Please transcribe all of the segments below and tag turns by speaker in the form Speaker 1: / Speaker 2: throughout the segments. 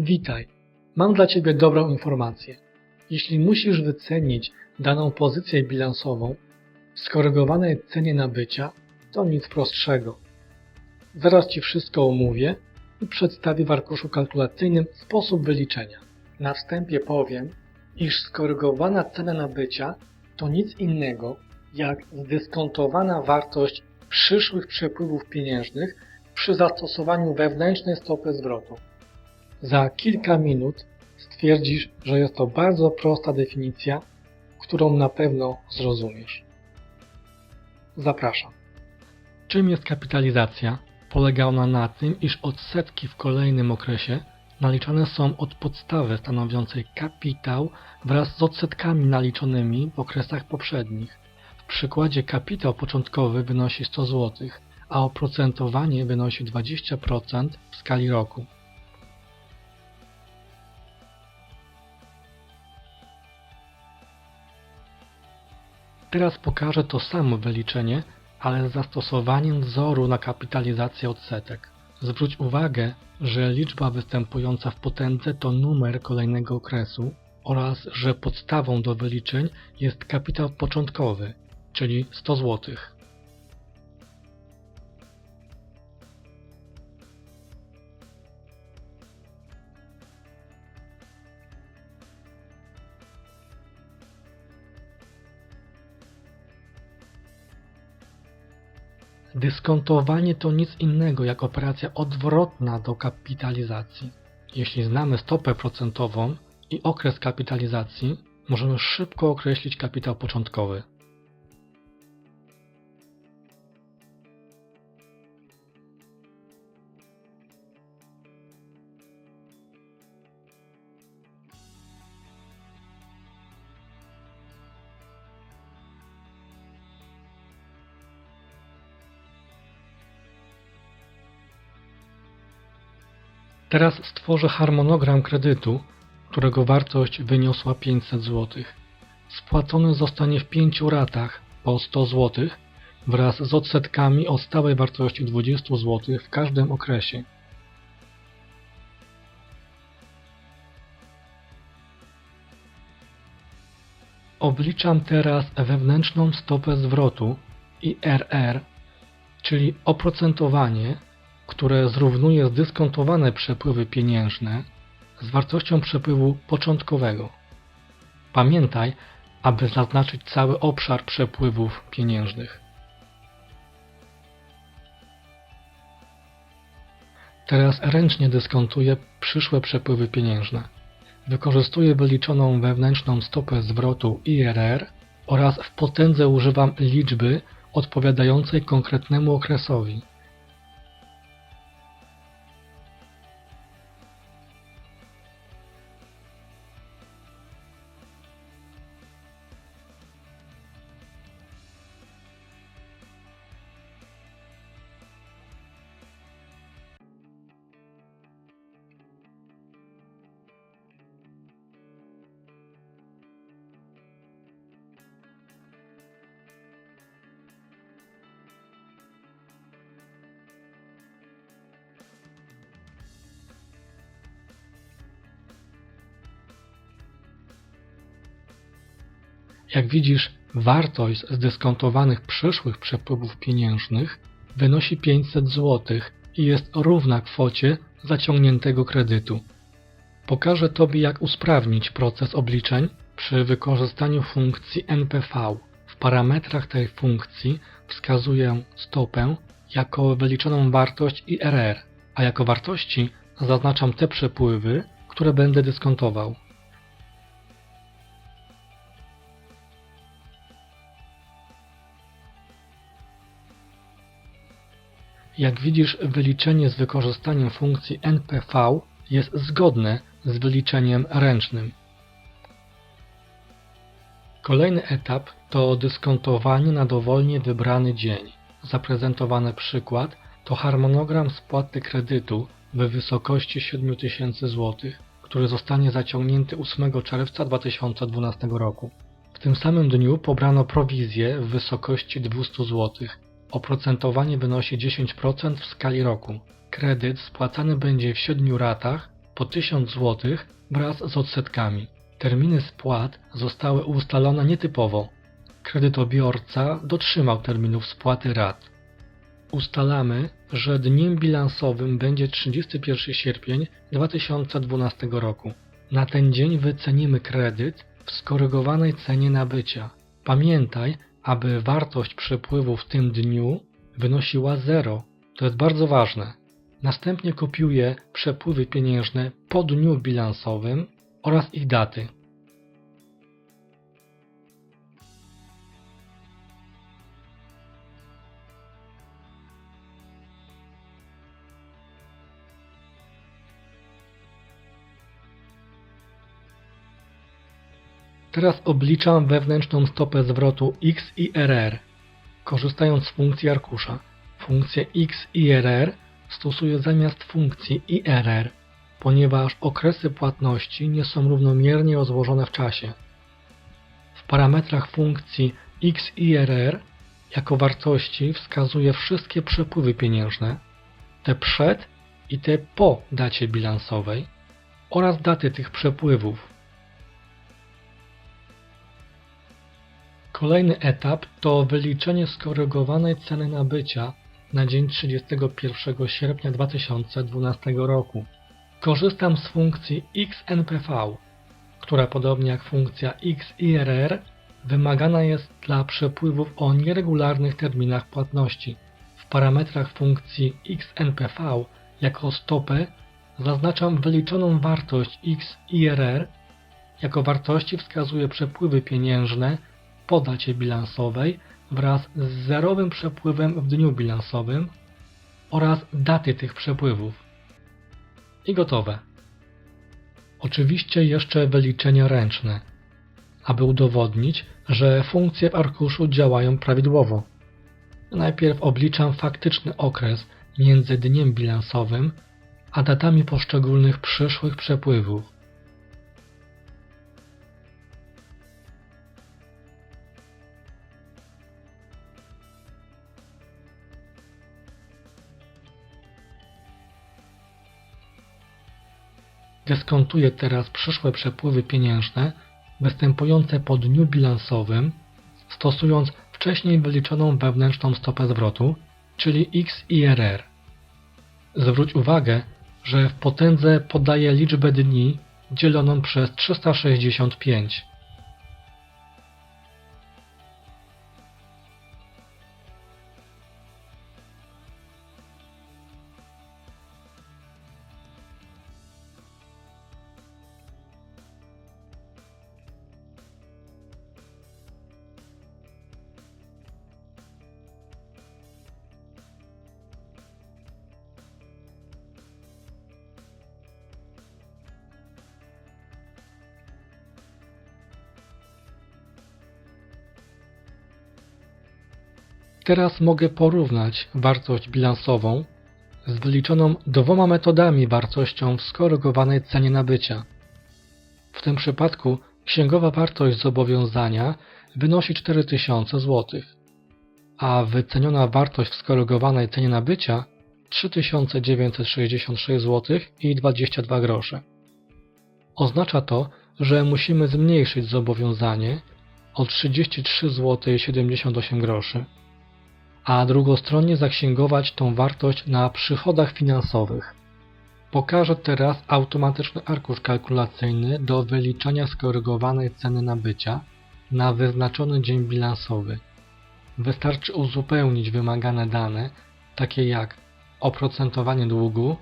Speaker 1: Witaj. Mam dla Ciebie dobrą informację. Jeśli musisz wycenić daną pozycję bilansową w skorygowanej cenie nabycia, to nic prostszego. Zaraz Ci wszystko omówię i przedstawię w arkuszu kalkulacyjnym sposób wyliczenia. Na wstępie powiem, iż skorygowana cena nabycia to nic innego jak zdyskontowana wartość przyszłych przepływów pieniężnych przy zastosowaniu wewnętrznej stopy zwrotu. Za kilka minut stwierdzisz, że jest to bardzo prosta definicja, którą na pewno zrozumiesz. Zapraszam. Czym jest kapitalizacja? Polega ona na tym, iż odsetki w kolejnym okresie naliczane są od podstawy stanowiącej kapitał wraz z odsetkami naliczonymi w okresach poprzednich. W przykładzie kapitał początkowy wynosi 100 zł, a oprocentowanie wynosi 20% w skali roku. Teraz pokażę to samo wyliczenie, ale z zastosowaniem wzoru na kapitalizację odsetek. Zwróć uwagę, że liczba występująca w potędze to numer kolejnego okresu oraz że podstawą do wyliczeń jest kapitał początkowy, czyli 100 zł. Dyskontowanie to nic innego jak operacja odwrotna do kapitalizacji. Jeśli znamy stopę procentową i okres kapitalizacji, możemy szybko określić kapitał początkowy. Teraz stworzę harmonogram kredytu, którego wartość wyniosła 500 zł. Spłacony zostanie w pięciu ratach po 100 zł wraz z odsetkami o stałej wartości 20 zł w każdym okresie. Obliczam teraz wewnętrzną stopę zwrotu IRR, czyli oprocentowanie które zrównuje zdyskontowane przepływy pieniężne z wartością przepływu początkowego. Pamiętaj, aby zaznaczyć cały obszar przepływów pieniężnych. Teraz ręcznie dyskontuję przyszłe przepływy pieniężne. Wykorzystuję wyliczoną wewnętrzną stopę zwrotu IRR oraz w potędze używam liczby odpowiadającej konkretnemu okresowi. Jak widzisz, wartość zdyskontowanych przyszłych przepływów pieniężnych wynosi 500 zł i jest równa kwocie zaciągniętego kredytu. Pokażę Tobie, jak usprawnić proces obliczeń przy wykorzystaniu funkcji NPV. W parametrach tej funkcji wskazuję stopę jako wyliczoną wartość IRR, a jako wartości zaznaczam te przepływy, które będę dyskontował. Jak widzisz, wyliczenie z wykorzystaniem funkcji NPV jest zgodne z wyliczeniem ręcznym. Kolejny etap to dyskontowanie na dowolnie wybrany dzień. Zaprezentowany przykład to harmonogram spłaty kredytu w wysokości 7000 zł, który zostanie zaciągnięty 8 czerwca 2012 roku. W tym samym dniu pobrano prowizję w wysokości 200 zł, Oprocentowanie wynosi 10% w skali roku. Kredyt spłacany będzie w 7 ratach po 1000 zł wraz z odsetkami. Terminy spłat zostały ustalone nietypowo. Kredytobiorca dotrzymał terminów spłaty rat. Ustalamy, że dniem bilansowym będzie 31 sierpień 2012 roku. Na ten dzień wycenimy kredyt w skorygowanej cenie nabycia. Pamiętaj, aby wartość przepływu w tym dniu wynosiła 0. To jest bardzo ważne. Następnie kopiuję przepływy pieniężne po dniu bilansowym oraz ich daty. Teraz obliczam wewnętrzną stopę zwrotu x i rr. Korzystając z funkcji arkusza, funkcję x i rr stosuję zamiast funkcji IRR, ponieważ okresy płatności nie są równomiernie rozłożone w czasie. W parametrach funkcji x i rr jako wartości wskazuję wszystkie przepływy pieniężne, te przed i te po dacie bilansowej oraz daty tych przepływów. Kolejny etap to wyliczenie skorygowanej ceny nabycia na dzień 31 sierpnia 2012 roku. Korzystam z funkcji XNPV, która podobnie jak funkcja XIRR wymagana jest dla przepływów o nieregularnych terminach płatności. W parametrach funkcji XNPV jako stopę zaznaczam wyliczoną wartość XIRR. Jako wartości wskazuję przepływy pieniężne po dacie bilansowej wraz z zerowym przepływem w dniu bilansowym oraz daty tych przepływów. I gotowe. Oczywiście jeszcze wyliczenia ręczne, aby udowodnić, że funkcje w arkuszu działają prawidłowo. Najpierw obliczam faktyczny okres między dniem bilansowym a datami poszczególnych przyszłych przepływów. Dyskontuję teraz przyszłe przepływy pieniężne występujące po dniu bilansowym, stosując wcześniej wyliczoną wewnętrzną stopę zwrotu, czyli XIRR. Zwróć uwagę, że w potędze podaję liczbę dni dzieloną przez 365. Teraz mogę porównać wartość bilansową z wyliczoną dwoma metodami wartością w skorygowanej cenie nabycia. W tym przypadku księgowa wartość zobowiązania wynosi 4000 zł, a wyceniona wartość w skorygowanej cenie nabycia 3966 zł i 22 grosze. Oznacza to, że musimy zmniejszyć zobowiązanie o 33 zł i 78 groszy a drugostronnie zaksięgować tą wartość na przychodach finansowych. Pokażę teraz automatyczny arkusz kalkulacyjny do wyliczania skorygowanej ceny nabycia na wyznaczony dzień bilansowy. Wystarczy uzupełnić wymagane dane, takie jak oprocentowanie długu,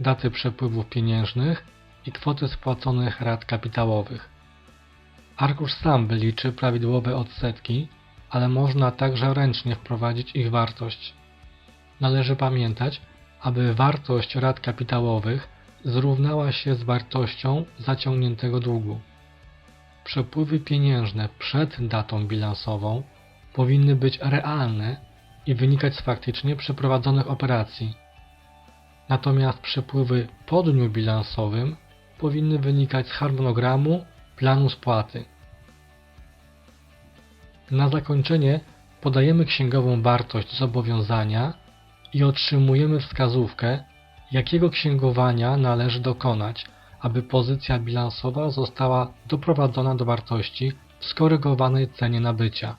Speaker 1: daty przepływów pieniężnych i kwoty spłaconych rat kapitałowych. Arkusz sam wyliczy prawidłowe odsetki ale można także ręcznie wprowadzić ich wartość. Należy pamiętać, aby wartość rat kapitałowych zrównała się z wartością zaciągniętego długu. Przepływy pieniężne przed datą bilansową powinny być realne i wynikać z faktycznie przeprowadzonych operacji. Natomiast przepływy po dniu bilansowym powinny wynikać z harmonogramu planu spłaty. Na zakończenie podajemy księgową wartość zobowiązania i otrzymujemy wskazówkę, jakiego księgowania należy dokonać, aby pozycja bilansowa została doprowadzona do wartości w skorygowanej cenie nabycia.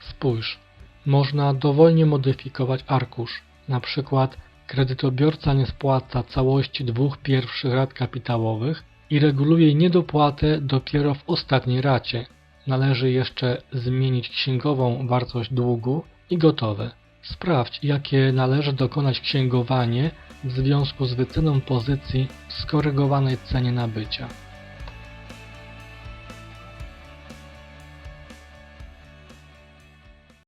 Speaker 1: Spójrz, można dowolnie modyfikować arkusz. Na przykład kredytobiorca nie spłaca całości dwóch pierwszych rat kapitałowych i reguluje niedopłatę dopiero w ostatniej racie. Należy jeszcze zmienić księgową wartość długu i gotowe. Sprawdź, jakie należy dokonać księgowanie w związku z wyceną pozycji w skorygowanej cenie nabycia.